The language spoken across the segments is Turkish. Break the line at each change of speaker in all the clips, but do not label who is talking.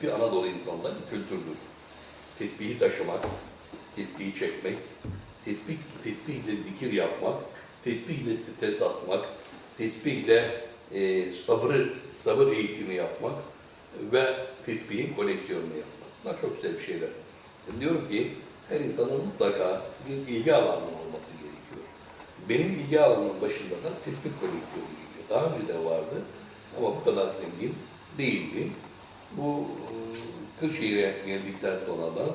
tesbih Anadolu insanında bir kültürdür. Tesbihi taşımak, tesbihi çekmek, tesbih, tesbihle zikir yapmak, tesbihle stres atmak, tesbihle e, sabrı, sabır eğitimi yapmak ve tesbihin koleksiyonunu yapmak. Bunlar çok güzel bir şeyler. Ben diyorum ki her insanın mutlaka bir ilgi alanı olması gerekiyor. Benim ilgi alanımın başında da tesbih koleksiyonu geliyor. Daha önce de vardı ama bu kadar zengin değildi. Bu e, Kırşehir'e geldikten sonra da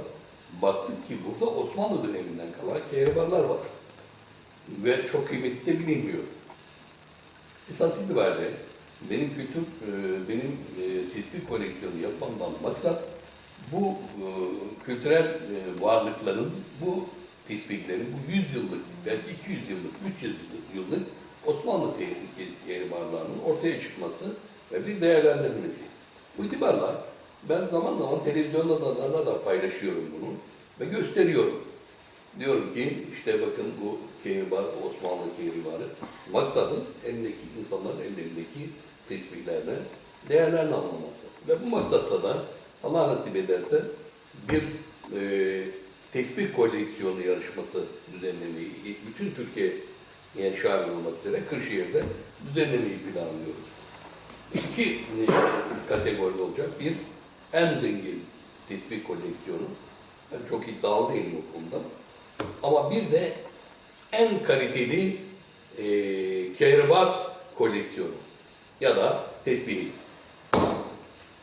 baktık ki burada Osmanlı döneminden kalan kehribarlar var. Ve çok kıymetli de bilinmiyor. Esas itibariyle benim kültür, e, benim e, tesbih koleksiyonu yapmamdan maksat bu e, kültürel e, varlıkların, bu tesbihlerin, bu 100 yıllık, belki 200 yıllık, 300 yıllık Osmanlı kehribarlarının ortaya çıkması ve bir değerlendirilmesi. Bu itibarla ben zaman zaman televizyonda da paylaşıyorum bunu ve gösteriyorum. Diyorum ki işte bakın bu kehribar, Osmanlı kehribarı. Maksadım elindeki insanların ellerindeki tesbihlerle değerlerini anlaması. Ve bu maksatla da Allah nasip ederse bir e, tesbih koleksiyonu yarışması düzenlemeyi, bütün Türkiye'ye şamil olmak üzere Kırşehir'de düzenlemeyi planlıyoruz. İki kategori olacak. Bir, en zengin tesbih koleksiyonu. Ben çok iddialı değilim o konuda. Ama bir de en kaliteli e, kehribar koleksiyonu ya da tesbih.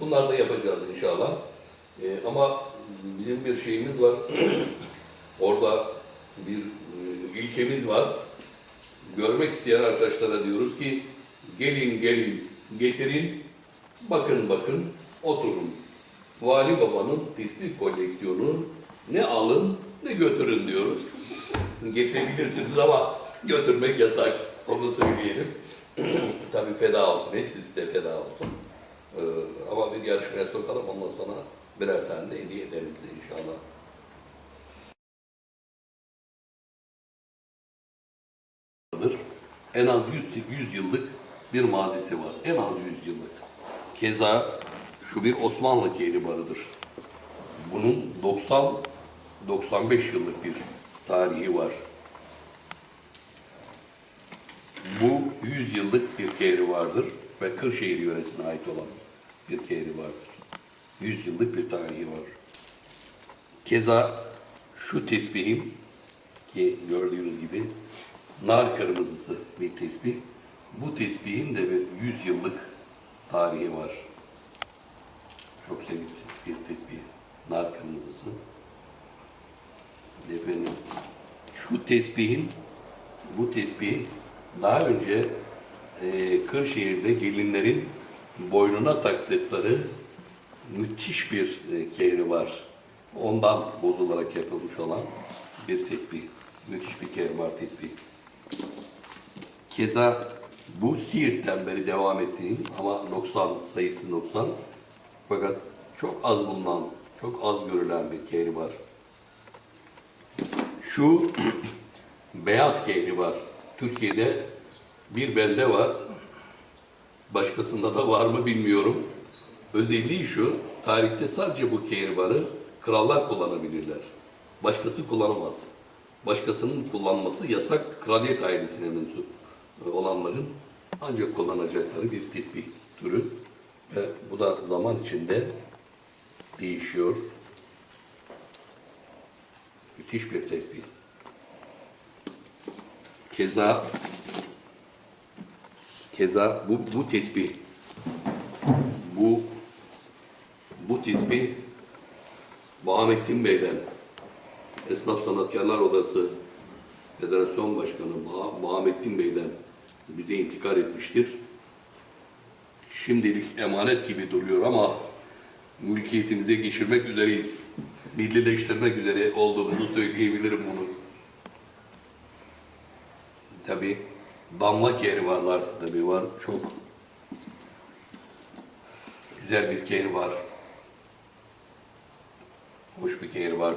Bunlar da yapacağız inşallah. E, ama bizim bir şeyimiz var. Orada bir e, ilkemiz var. Görmek isteyen arkadaşlara diyoruz ki gelin gelin getirin, bakın bakın, oturun. Vali Baba'nın tesbih koleksiyonu ne alın ne götürün diyoruz. Getirebilirsiniz ama götürmek yasak. Onu söyleyelim. Tabii feda olsun, hepsi size feda olsun. Ee, ama bir yarışmaya sokalım, ondan sonra birer tane de hediye edelim size inşallah. En az 100, 100 yıllık bir mazisi var. En az 100 yıllık. Keza şu bir Osmanlı kehribarıdır. Bunun 90 95 yıllık bir tarihi var. Bu 100 yıllık bir kehribardır ve Kırşehir yöresine ait olan bir kehribardır. 100 yıllık bir tarihi var. Keza şu tesbihim ki gördüğünüz gibi nar kırmızısı bir tesbih. Bu tesbihin de bir 100 yıllık tarihi var. Çok sevimli bir tesbih. Nar kırmızısı. Efendim, şu tesbihin, bu tesbih daha önce e, Kırşehir'de gelinlerin boynuna taktıkları müthiş bir e, kehri var. Ondan bozularak yapılmış olan bir tesbih. Müthiş bir kehri var tesbih. Keza bu Siirt'ten beri devam ettiğim ama 90 sayısı 90 fakat çok az bulunan, çok az görülen bir kehri var. Şu beyaz kehri var. Türkiye'de bir bende var. Başkasında da var mı bilmiyorum. Özelliği şu, tarihte sadece bu kehribarı krallar kullanabilirler. Başkası kullanamaz. Başkasının kullanması yasak kraliyet ailesine mensup olanların ancak kullanacakları bir tesbih türü. Ve bu da zaman içinde değişiyor. Müthiş bir tesbih. Keza keza bu, bu tesbih bu bu tesbih Bahamettin Bey'den Esnaf Sanatkarlar Odası Federasyon Başkanı Bah- Bahamettin Bey'den bize intikal etmiştir. Şimdilik emanet gibi duruyor ama mülkiyetimize geçirmek üzereyiz. Millileştirmek üzere olduğumuzu söyleyebilirim bunu. Tabi damla kehribarlar tabi var. Çok güzel bir kehribar. Hoş bir kehribar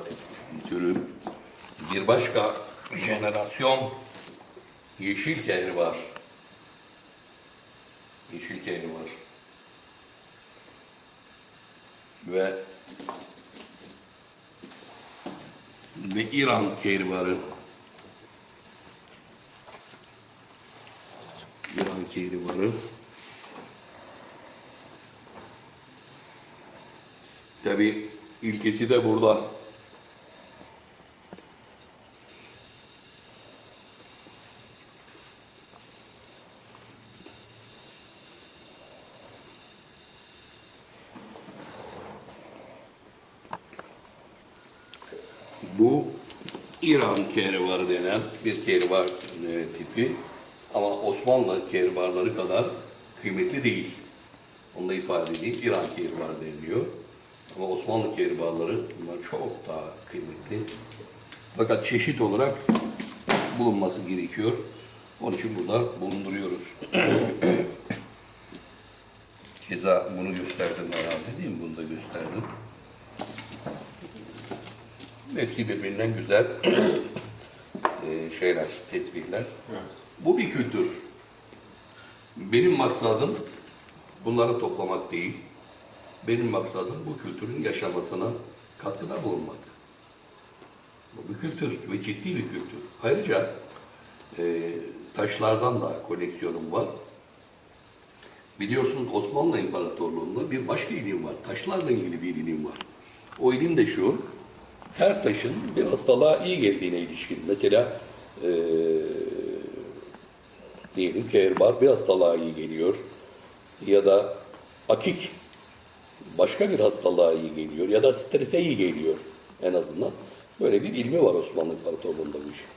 türü. Bir başka jenerasyon yeşil kehribar. Yeşil kehribar. ve ve İran kehribarı. İran kehribarı. Tabi ilkesi de burada. Bu İran kehribarı denen bir kehribar e, tipi ama Osmanlı kehribarları kadar kıymetli değil. Onu da ifade edeyim. İran kehribarı deniliyor. Ama Osmanlı kehribarları bunlar çok daha kıymetli. Fakat çeşit olarak bulunması gerekiyor. Onun için burada bulunduruyoruz. Keza bunu gösterdim herhalde değil mi? Bunu da gösterdim. Hepsi birbirinden güzel eee, şeyler, tesbihler. Bu bir kültür. Benim maksadım bunları toplamak değil. Benim maksadım bu kültürün yaşamasına katkıda bulunmak. Bu bir kültür ve ciddi bir kültür. Ayrıca eee, taşlardan da koleksiyonum var. Biliyorsunuz Osmanlı İmparatorluğu'nda bir başka ilim var. Taşlarla ilgili bir ilim var. O ilim de şu, her taşın bir hastalığa iyi geldiğine ilişkin. Mesela eee diyelim ki erbar bir hastalığa iyi geliyor. Ya da akik başka bir hastalığa iyi geliyor. Ya da strese iyi geliyor en azından. Böyle bir ilmi var Osmanlı İmparatorluğu'nda bu işin.